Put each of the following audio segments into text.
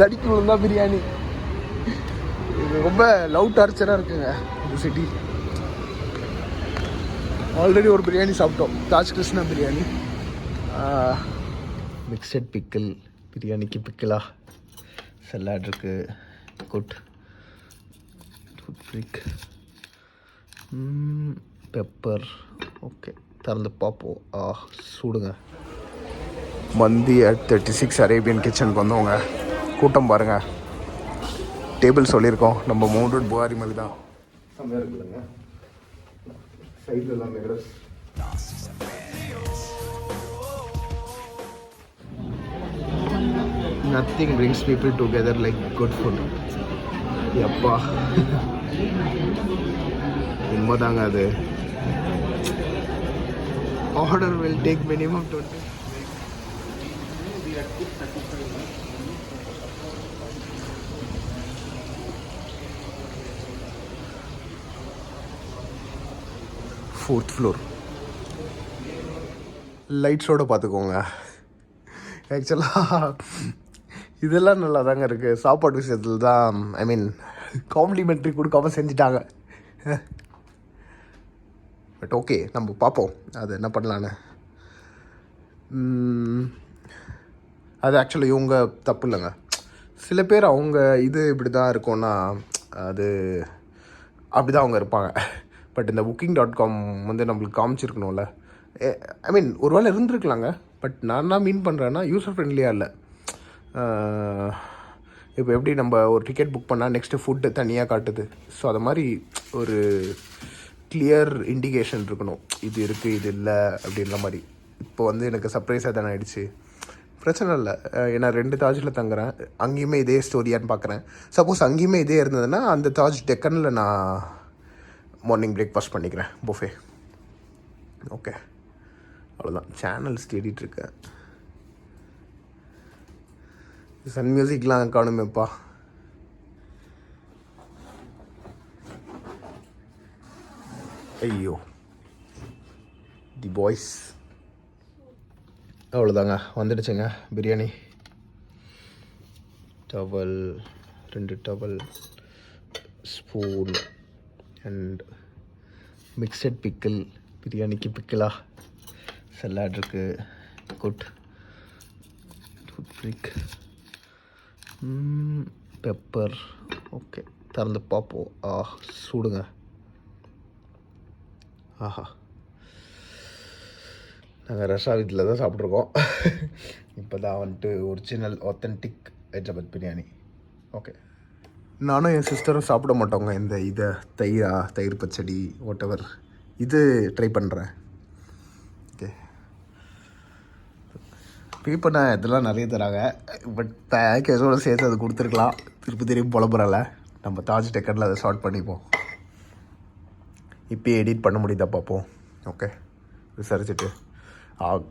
தடிக்கு விழுந்தா பிரியாணி. இது ரொம்ப லவ் டார்ச்சராக இருக்குங்க இந்த சிட்டி ஆல்ரெடி ஒரு பிரியாணி சாப்பிட்டோம். தாஜ் கிருஷ்ணா பிரியாணி மிக்சட் பிக்கிள் பிரியாணிக்கு பிக்கிளா சலாட் இருக்கு. குட் குட் ஃப்ரிக் பெப்பர் ஓகே திறந்து பார்ப்போம். ஆ சூடுங்க. மந்தி அட் தேர்ட்டி சிக்ஸ் அரேபியன் கிச்சனுக்கு வந்தவங்க கூட்டம் பாருங்க. டேபிள் சொல்லியிருக்கோம். நம்ம மவுண்டட் புகாரி மாதிரி தான். செம்மையாக சைடில் எல்லாம் mirrors nothing brings people together like good food எப்பா. உண்மைதாங்க அது. Order will take minimum twenty fourth floor லைட்ஸோடு பார்த்துக்கோங்க. ஆக்சுவலாக இதெல்லாம் நல்லா தாங்க இருக்குது சாப்பாடு விஷயத்தில் தான் ஐ மீன் காம்ப்ளிமெண்ட்ரி கொடுக்காம செஞ்சுட்டாங்க. பட் ஓகே நம்ம பார்ப்போம். அது என்ன பண்ணலான்னு. அது ஆக்சுவலி இவங்க தப்பு இல்லைங்க. சில பேர் அவங்க இது இப்படி தான் இருக்கும்னா அது அப்படி தான் அவங்க இருப்பாங்க. பட் இந்த புக்கிங் டாட் காம் வந்து நம்மளுக்கு காமிச்சிருக்கணும்ல. ஐ மீன் ஒரு வேளை இருந்திருக்கலாங்க. பட் நான் என்ன மீன் பண்ணுறேன்னா யூசர் ஃப்ரெண்ட்லியாக இல்லை. இப்போ எப்படி நம்ம ஒரு டிக்கெட் புக் பண்ணால் நெக்ஸ்ட்டு ஃபுட்டு தனியாக காட்டுது? ஸோ அது மாதிரி ஒரு கிளியர் இண்டிகேஷன் இருக்கணும். இது இருக்குது இது இல்லை அப்படின்ற மாதிரி. இப்போ வந்து எனக்கு சர்ப்ரைஸாக தானே ஆகிடுச்சு பிரச்சனை இல்லை. ஏன்னா ரெண்டு தாஜில் தங்குறேன். அங்கேயுமே இதே ஸ்டோரியான்னு பார்க்குறேன் சப்போஸ் அங்கேயுமே இதே இருந்ததுன்னா அந்த தாஜ் டெக்கனில் நான் மார்னிங் பிரேக்ஃபாஸ்ட் பண்ணிக்கிறேன் புஃபே ஓகே அவ்வளோதான் சேனல்ஸ் தேடிட்டுருக்கேன் சன் மியூசிக்லாம் காணுமேப்பா. ஐயோ. தி பாய்ஸ் அவ்வளோதாங்க வந்துடுச்சுங்க. பிரியாணி. டவல் ரெண்டு towel spoon and mixed pickle பிரியாணிக்கு பிக்கிளா சலாட் குட் குட் ஃப்ரிக் பெப்பர் ஓகே திறந்து பார்ப்போம். ஆ சூடுங்க. ஆஹா. நாங்கள் ரஷா வீட்டில் தான் சாப்பிட்ருக்கோம் இப்போ தான் வந்துட்டு original authentic Hyderabad biryani okay நானும் என் சிஸ்டரும் சாப்பிட மாட்டோங்க. இந்த இதை தயிரா தயிர் பச்சடி வாட் இது ட்ரை பண்ணுறேன் ஓகே பே பண்ண இதெல்லாம் நிறைய தராங்க. பட் பேக்கேஜோடு சேர்த்து அது கொடுத்துருக்கலாம். திருப்பி திருப்பி புலம்புறல நம்ம தாஜ் டெக்கனில் அதை ஷார்ட் பண்ணிப்போம். இப்போயே எடிட் பண்ண முடியுதா பார்ப்போம். ஓகே விசாரிச்சுட்டு.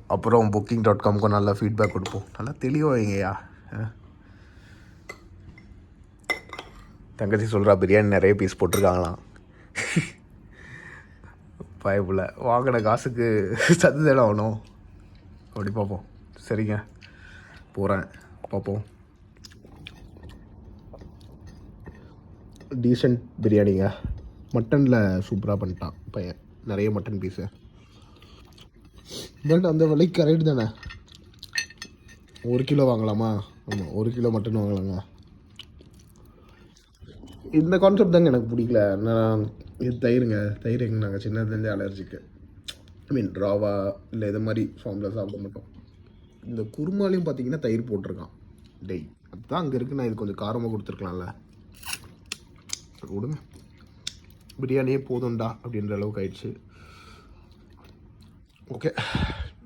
அப்புறம் புக்கிங் டாட் காம்க்கும் நல்லா ஃபீட்பேக் கொடுப்போம். நல்லா தெளிவாக வைங்கய்யா ஆ. தங்கச்சி சொல்கிறா பிரியாணி நிறைய பீஸ் போட்டிருக்காங்களாம். பயப்புல வாங்கின காசுக்கு சத்து தானே ஆகணும். அப்படி பார்ப்போம். சரிங்க. போகிறேன் பார்ப்போம். டீசெண்ட் பிரியாணிங்க. மட்டனில் சூப்பராக பண்ணிட்டான் பையன். நிறைய மட்டன் பீஸு பட் அந்த விலைக்கு கரெக்ட் தானே. ஒரு கிலோ வாங்கலாமா? ஆமாம் ஒரு கிலோ மட்டன் வாங்கலாங்க. இந்த கான்செப்ட் தாங்க எனக்கு பிடிக்கல. நான் இது தயிருங்க தயிர் எங்க நாங்கள் சின்னதுலேருந்தே அலர்ஜிக்கு ஐ மீன் ராவா இல்லை இது மாதிரி ஃபார்மில் சாப்பிட மாட்டோம். இந்த குருமாலையும் பார்த்தீங்கன்னா தயிர் போட்டிருக்கான். டெய் அதுதான் அங்கே இருக்கு நான் இது கொஞ்சம் காரமாக கொடுத்துருக்கலாம்ல. விடுங்க. பிரியாணியே போதும்டா அப்படின்ற அளவுக்கு ஆயிடுச்சு. ஓகே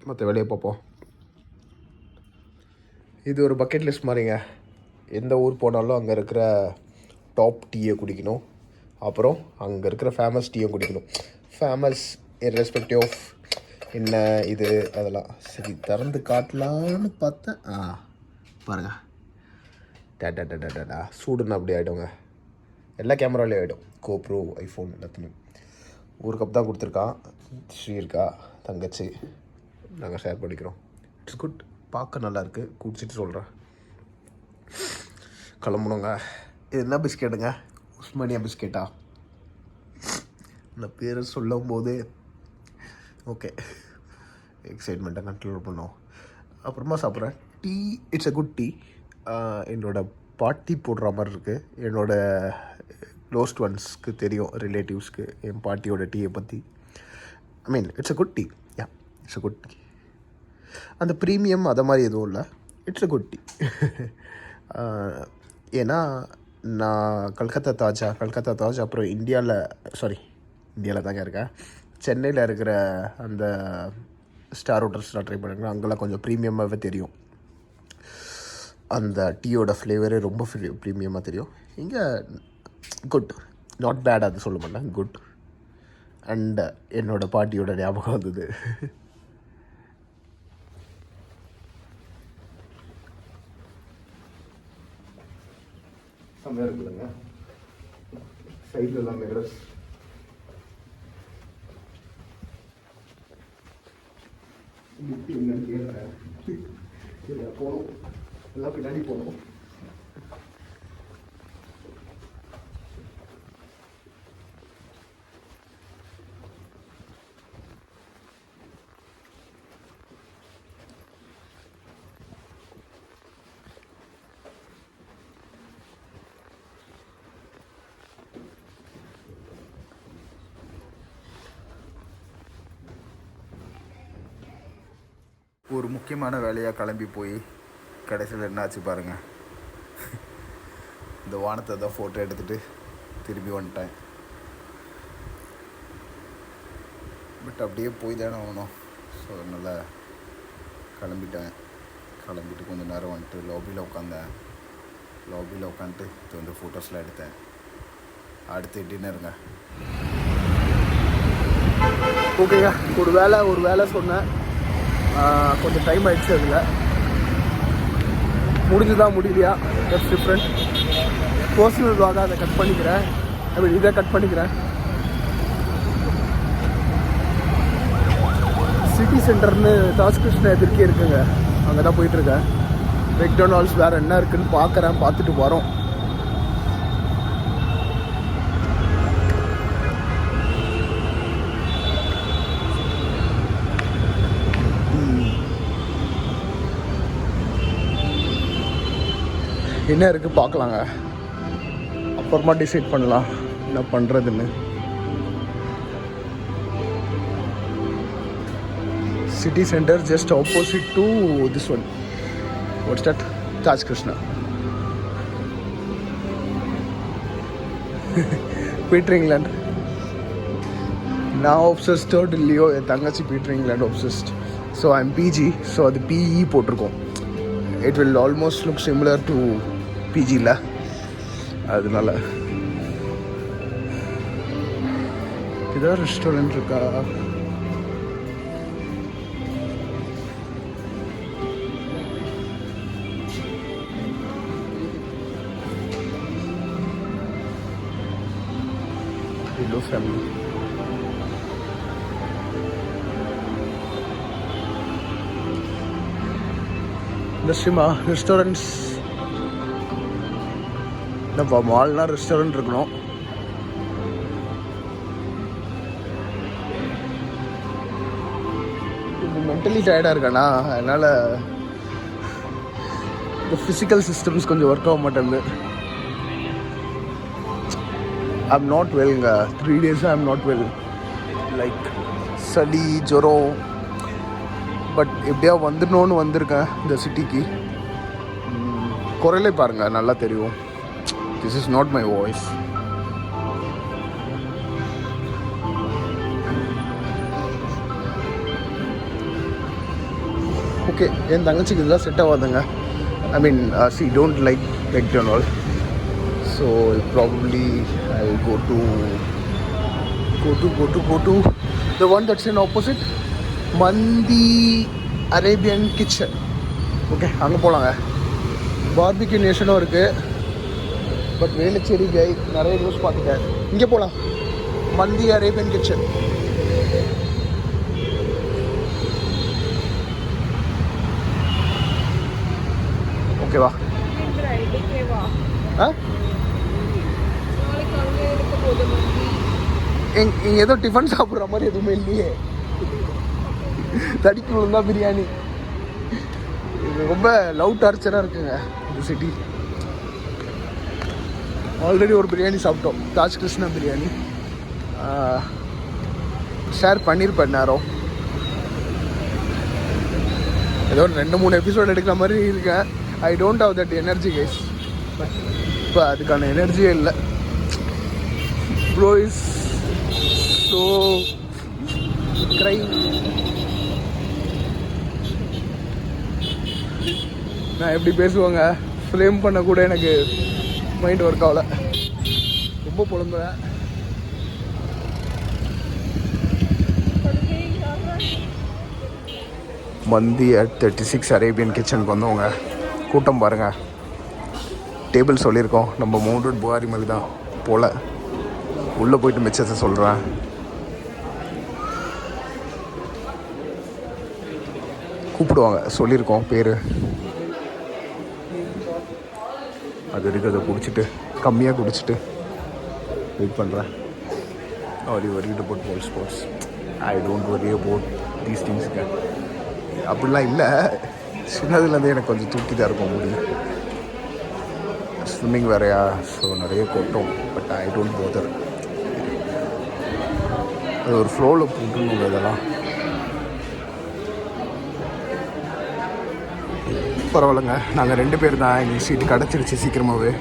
மற்ற வேலையை பார்ப்போம். இது ஒரு பக்கெட் லிஸ்ட் மாதிரிங்க. எந்த ஊர் போனாலும் அங்கே இருக்கிற டாப் டீயை குடிக்கணும். அப்புறம் அங்கே இருக்கிற ஃபேமஸ் டீயை குடிக்கணும். ஃபேமஸ் irrespective ஆஃப் என்ன இது அதெல்லாம். சரி திறந்து காட்டலான்னு பார்த்தேன். ஆ பாருங்க. டேட்டா டேட்டா டேட்டா சூடுன்னு அப்படி ஆகிடுங்க எல்லா கேமராலேயும் ஆகிடும் கோப்ரோ ஐஃபோன் எல்லாத்துலேயும். ஒரு கப் தான் கொடுத்துருக்கான் ஸ்ரீ இருக்கா? தங்கச்சி. நாங்கள் ஷேர் பண்ணிக்கிறோம். இட்ஸ் குட் பார்க்க நல்லாயிருக்கு குடிச்சிட்டு சொல்கிறேன் கிளம்பணுங்க. இது என்ன பிஸ்கெட்டுங்க? உஸ்மானியா பிஸ்கெட்டா? இந்த பேரை சொல்லும் போது ஓகே எக்ஸைட்மெண்ட்டை கண்ட்ரோல் பண்ணோம் அப்புறமா சாப்பிட்றேன். Tea it's a good tea என்னோடய பாட்டி போடுற மாதிரி இருக்குது என்னோடய க்ளோஸ்ட் ஒன்ஸ்க்கு தெரியும் ரிலேட்டிவ்ஸ்க்கு என் பாட்டியோட டீயை பற்றி I mean it's a good tea yeah it's a good tea அந்த ப்ரீமியம் அதை மாதிரி எதுவும் இல்லை. இட்ஸ் அ குட் டீ ஏன்னா நான் கல்கத்தா தாஜா கல்கத்தா தாஜ் அப்புறம் இந்தியாவில் சாரி இந்தியாவில் தாங்க இருக்கேன். சென்னையில் இருக்கிற அந்த ஸ்டார் ஹோட்டல்ஸ்லாம் ட்ரை பண்ணுறேன் அங்கெல்லாம் கொஞ்சம் ப்ரீமியமாகவே தெரியும். அந்த டீயோட ஃப்ளேவரே ரொம்ப ப்ரீமியமாக தெரியும். இங்கே குட் நாட் பேட் அது சொல்ல மாட்டேன். குட் அண்ட் என்னோடய பாட்டியோட ஞாபகம் வந்தது. செம்மையாக இருக்குதுங்க சைடில் எல்லாம் மிரர்ஸ் என்னன்னு கேட்குறேன் சரி போகணும் எல்லாம் பின்னாடி போகணும் ஒரு முக்கியமான வேலையாக கிளம்பி போய் கடைசியில் என்னாச்சு பாருங்கள் இந்த வானத்தை தான் ஃபோட்டோ எடுத்துகிட்டு திரும்பி வந்துட்டேன். பட் அப்படியே போய் தானே ஆகணும். ஸோ அதனால் கிளம்பிட்டேன். கிளம்பிட்டு கொஞ்சம் நேரம் வந்துட்டு லாபியில் உட்காந்தேன் லாபியில் உட்காந்துட்டு இது வந்து ஃபோட்டோஸ்லாம் எடுத்தேன். அடுத்து டின்னருங்க ஓகேங்க ஒரு வேலை ஒரு வேலை சொன்னேன். கொஞ்சம் டைம் ஆயிடுச்சு அதில். முடிஞ்சுதா முடியலையா? தட்ஸ் டிஃப்ரெண்ட் பர்சனல் வாக அதை கட் பண்ணிக்கிறேன். ஐ மீன் இதை கட் பண்ணிக்கிறேன். சிட்டி சென்டர்னு தாஜ் கிருஷ்ணா எதிர்க்கே இருக்குங்க. அங்கே தான் போயிட்டுருக்கேன் மெக்டொனால்ட்ஸ் வேறு என்ன இருக்குதுன்னு பார்க்குறேன் பார்த்துட்டு வரோம். என்ன இருக்குது பார்க்கலாங்க. அப்புறமா டிசைட் பண்ணலாம். என்ன பண்ணுறதுன்னு city centre just opposite to this one what's that Taj Krishna Peter England நான் ஒப்சஸ்டோ இல்லையோ என் தங்கச்சி Peter England obsessed so I'm PG so அது பிஇ போட்டிருக்கோம். It will almost look similar to பிஜியில் அதனால இதான் ரெஸ்டாரண்ட் இருக்கா Hello family. இந்த சிமா ரெஸ்டாரண்ட்ஸ் இப்போ மால்னா ரெஸ்டாரண்ட் இருக்கணும். மென்டலி டயர்டாக இருக்கேனா? அதனால் இந்த ஃபிசிக்கல் சிஸ்டம்ஸ் கொஞ்சம் ஒர்க் ஆக மாட்டேங்குது. I I'm not வெல்ங்க three days I'm not well like சளி ஜுரம். பட் எப்படியா வந்துடணும்னு வந்திருக்கேன் இந்த சிட்டிக்கு குரலே பாருங்கள் நல்லா தெரியும். This is not my voice okay என் தங்கச்சிக்கு இதெல்லாம் செட் ஆகாதுங்க. I mean she don't like McDonald so probably I go to go to go to go to the one that's in opposite Mandi Arabian Kitchen okay அங்கே போகலாங்க barbecue நேஷனும் இருக்குது but Velachery கை நிறைய news பார்த்துட்டேன் இங்கே போகலாம் மந்தி அரேபியன் கிச்சன் ஓகேவா ஆ? எங் இங்கே ஏதோ டிஃபன் சாப்பிட்ற மாதிரி எதுவுமே இல்லையே. தடிக்கு விழுந்தா பிரியாணி. இது ரொம்ப லவ் டார்ச்சராக இருக்குங்க இந்த சிட்டி ஆல்ரெடி ஒரு பிரியாணி சாப்பிட்டோம். தாஜ் கிருஷ்ணா பிரியாணி ஷேர் பண்ணியிருப்பேன் நேரம் ஏதோ ரெண்டு மூணு எபிசோட் எடுக்கிற மாதிரி இருக்கேன். I don't have that energy guys but இப்போ அதுக்கான எனர்ஜியே இல்லை. ப்ரோ இஸ் ஸோ க்ரை நான் எப்படி பேசுவாங்க? ஃப்ரேம் பண்ண கூட எனக்கு மைண்ட் ஒர்க் ஆகலை. ரொம்ப புலம்புறேன். மந்தி அட் தேர்ட்டி சிக்ஸ் அரேபியன் கிச்சனுக்கு வந்தவங்க. கூட்டம் பாருங்கள் டேபிள் சொல்லியிருக்கோம். நம்ம மவுண்டட் புகாரி மாதிரி தான். போல். உள்ளே போயிட்டு மிச்சத்தை சொல்கிறேன் கூப்பிடுவாங்க. சொல்லியிருக்கோம் பேர். அது இருக்கிறத குடிச்சிட்டு கம்மியாக குடிச்சிட்டு. பண்ணுறேன் are you worry about ball sports I don't worry about these திங்ஸுங்க அப்படிலாம் இல்லை. சின்னதுலேருந்தே எனக்கு கொஞ்சம் தூக்கி தான் இருக்கும் முடியும். ஸ்விம்மிங் வேறையா? ஸோ நிறைய கொட்டும். பட் ஐ டோன்ட் போதர் அது ஒரு ஃப்ளோவில் போட்டுருங்க இதெல்லாம். பரவாயில்லைங்க. நாங்கள் ரெண்டு பேர் தான் எங்களுக்கு சீட்டு கிடச்சிருச்சு சீக்கிரமாகவே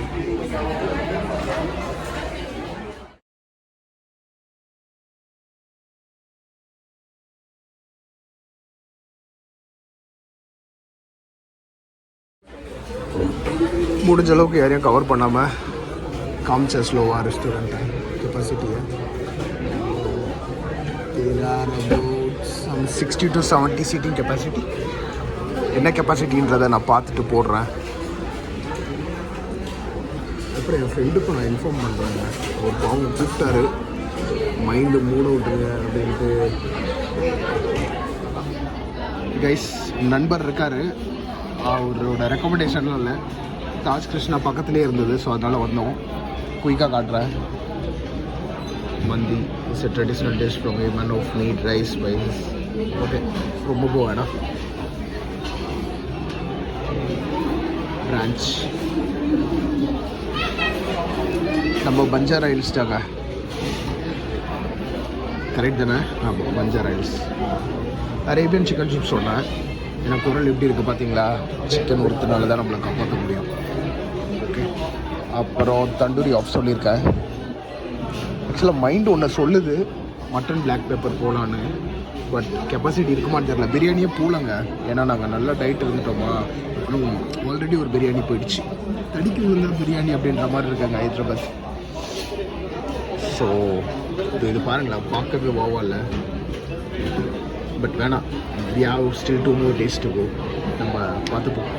முடிஞ்ச அளவுக்கு யாரையும் கவர் பண்ணாமல் காமிச்ச ஸ்லோவாக ரெஸ்டாரண்ட்டை கெப்பாசிட்டியை there are about some 60 to 70 seating capacity. என்ன கெப்பாசிட்டின்றதை நான் பார்த்துட்டு போடுறேன். அப்புறம் என் ஃப்ரெண்டுக்கும் நான் இன்ஃபார்ம் பண்ணுறேங்க ஒரு பாவம் கூப்பிட்டாரு. மைண்டு மூட விட்டுருங்க அப்படின்ட்டு. கைஸ் நண்பர் இருக்கார். அவரோட ரெக்கமெண்டேஷன்லாம் இல்லை. தாஜ் கிருஷ்ணா பக்கத்துலேயே இருந்தது ஸோ அதனால் வந்தோம். குயிக்காக காட்டுறேன் mandi is a traditional dish from Yemen of meat rice spices. Okay ரொம்ப போவேடா பிரான்ச் நம்ம பஞ்சாரா ஹில்ஸ் தாங்க. கரெக்ட் தானே? ஆமாம் Banjara Hills Arabian chicken soup சொன்னேன் எனக்கு குரல் எப்படி இருக்குது பார்த்தீங்களா சிக்கன் ஒருத்தனால தான் நம்மளை காப்பாற்ற முடியும். அப்புறம் தண்டூரி ஆஃப் சொல்லியிருக்கேன். ஆக்சுவலாக மைண்ட் ஒன்று சொல்லுது. மட்டன் பிளாக் பேப்பர் போகலான்னு பட் கெப்பாசிட்டி இருக்குமான்னு தெரியல. பிரியாணியே போகலங்க ஏன்னா நாங்கள் நல்லா டயட் இருந்துட்டோமா. அப்புறம் ஆல்ரெடி ஒரு பிரியாணி போயிடுச்சு. தடிக்கு விழுந்தா பிரியாணி அப்படின்ற மாதிரி இருக்காங்க ஹைதராபாத். ஸோ இது இது பாருங்களேன் பார்க்கவே இல்லை. பட் வேணாம். We have still two more days நம்ம பார்த்துப்போம்.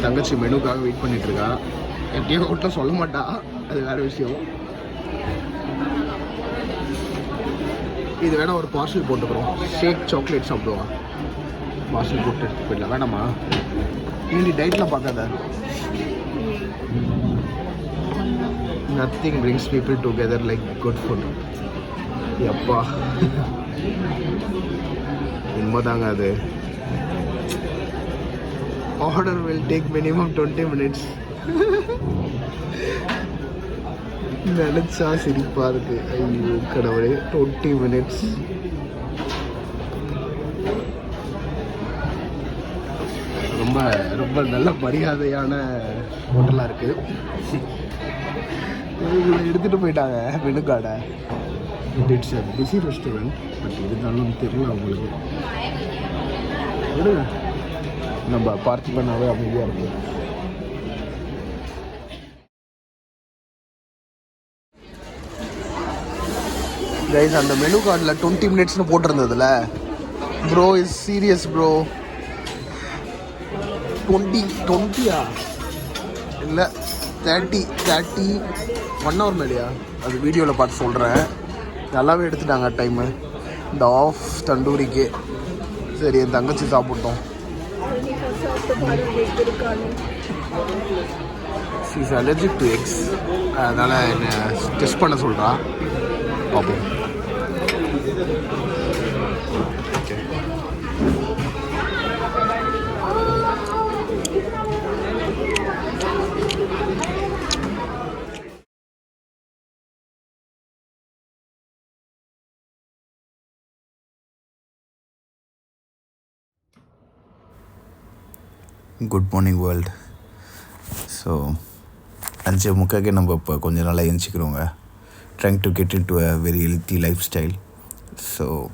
என் தங்கச்சி மெனுக்காக வெயிட் பண்ணிட்டு இருக்கா எப்படியோ வீட்டில் சொல்ல மாட்டா. அது வேற விஷயம். இது வேணா ஒரு பார்சல் போட்டுக்கிறோம் ஷேக் சாக்லேட் சாப்பிடுவா பார்சல் போட்டு எடுத்து போயிடலாம். வேணாமா? நீ டயட்டில் பார்க்காத. Nothing brings people together like good food எப்பா. உண்மைதாங்க அது. Order will take minimum twenty minutes நினச்சா சிரிப்பாக இருக்கு. ஐயோ கடவுளே டுவெண்ட்டி மினிட்ஸ் ரொம்ப ரொம்ப நல்ல மரியாதையான ஹோட்டலாக இருக்குது இவங்களை எடுத்துகிட்டு போயிட்டாங்க மெனு கார்டை it's a busy restaurant but இருந்தாலும் தெரியல அவங்களுக்கு. விடுங்க. நம்ம பார்த்து பண்ணாவே அமைதியாக இருக்கும் கைஸ் அந்த மெனு கார்டில் டுவெண்ட்டி மினிட்ஸ்னு போட்டிருந்ததுல. Bro is serious bro twenty டுவெண்ட்டியா இல்லை தேர்ட்டி தேர்ட்டி ஒன் ஹவர் மேலேயா அது வீடியோவில் பார்த்து சொல்கிறேன் நல்லாவே எடுத்துட்டாங்க டைமு இந்த ஆஃப் தண்டூரிக்கு சரி என் தங்கச்சி சாப்பிட்டோம். இஸ் அலர்ஜிக் டு எக்ஸ் அதனால் என்ன டெஸ்ட் பண்ண சொல்கிறா பார்ப்போம். குட் மார்னிங் வேர்ல்டு ஸோ அஞ்சு முக்காக்கே நம்ம இப்போ கொஞ்ச நாளாக எழுந்திக்கிறோங்க trying to get into a very healthy lifestyle so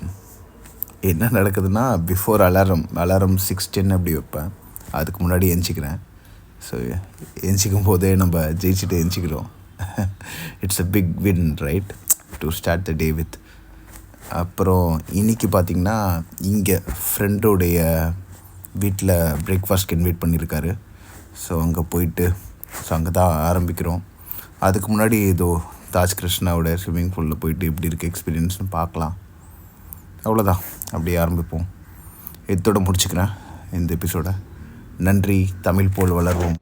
என்ன நடக்குதுன்னா before alarm alarm six ten அப்படி வைப்பேன். அதுக்கு முன்னாடி எந்திக்கிறேன் ஸோ எந்திக்கும் போதே நம்ம ஜெயிச்சுட்டு எந்திக்கிறோம் it's a big win right to start the day with அப்புறம் இன்னைக்கு பார்த்தீங்கன்னா இங்கே ஃப்ரெண்டோடைய வீட்டில் பிரேக்ஃபாஸ்ட்க்கு இன்வைட் பண்ணியிருக்காரு ஸோ அங்கே போயிட்டு ஸோ அங்கே தான் ஆரம்பிக்கிறோம். அதுக்கு முன்னாடி ஏதோ தாஜ் கிருஷ்ணாவோட ஸ்விம்மிங் பூலில் போயிட்டு எப்படி இருக்குது எக்ஸ்பீரியன்ஸ்னு பார்க்கலாம். அவ்வளோதான் அப்படியே ஆரம்பிப்போம். இதோட முடிச்சுக்கிறேன் இந்த எபிசோட நன்றி. தமிழ் போல் வளர்வோம்.